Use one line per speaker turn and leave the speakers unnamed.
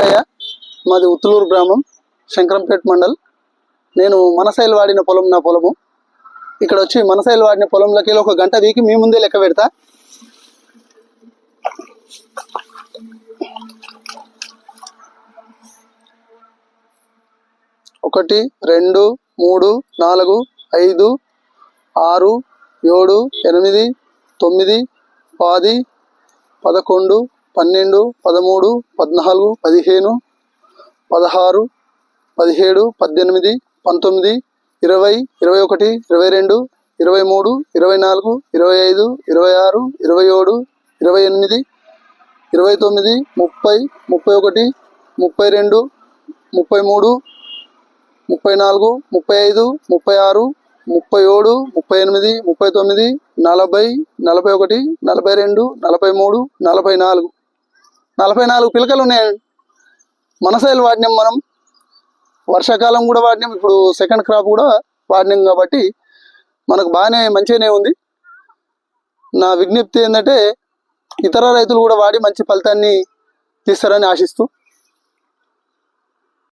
వెంకయ్య మాది ఉత్తులూరు గ్రామం శంకరంపేట మండల్. నేను మనసైలు వాడిన పొలం నా పొలము. ఇక్కడ వచ్చి మనసైలు వాడిన పొలంలోకి వెళ్ళి ఒక గంట వీకి మీ ముందే లెక్క పెడతా. ఒకటి రెండు మూడు నాలుగు ఐదు ఆరు ఏడు ఎనిమిది తొమ్మిది పది పదకొండు పన్నెండు పదమూడు పద్నాలుగు పదిహేను పదహారు పదిహేడు పద్దెనిమిది పంతొమ్మిది ఇరవై ఇరవై ఒకటి ఇరవై రెండు ఇరవై మూడు ఇరవై నాలుగు ఇరవై ఐదు ఇరవై ఆరు ఇరవై ఏడు ఇరవై ఎనిమిది ఇరవై తొమ్మిది ముప్పై ముప్పై ఒకటి ముప్పై రెండు ముప్పై మూడు ముప్పై నాలుగు ముప్పై ఐదు ముప్పై ఆరు ముప్పై ఏడు ముప్పై ఎనిమిది ముప్పై తొమ్మిది నలభై నలభై ఒకటి నలభై రెండు నలభై మూడు నలభై నాలుగు. నలభై నాలుగు పిలకలు ఉన్నాయండి మనసైలు వాడినాం మనం. వర్షాకాలం కూడా వాడినాం. ఇప్పుడు సెకండ్ క్రాప్ కూడా వాడినాం కాబట్టి మనకు బాగానే మంచిగానే ఉంది. నా విజ్ఞప్తి ఏంటంటే ఇతర రైతులు కూడా వాడి మంచి ఫలితాన్ని తీస్తారని ఆశిస్తూ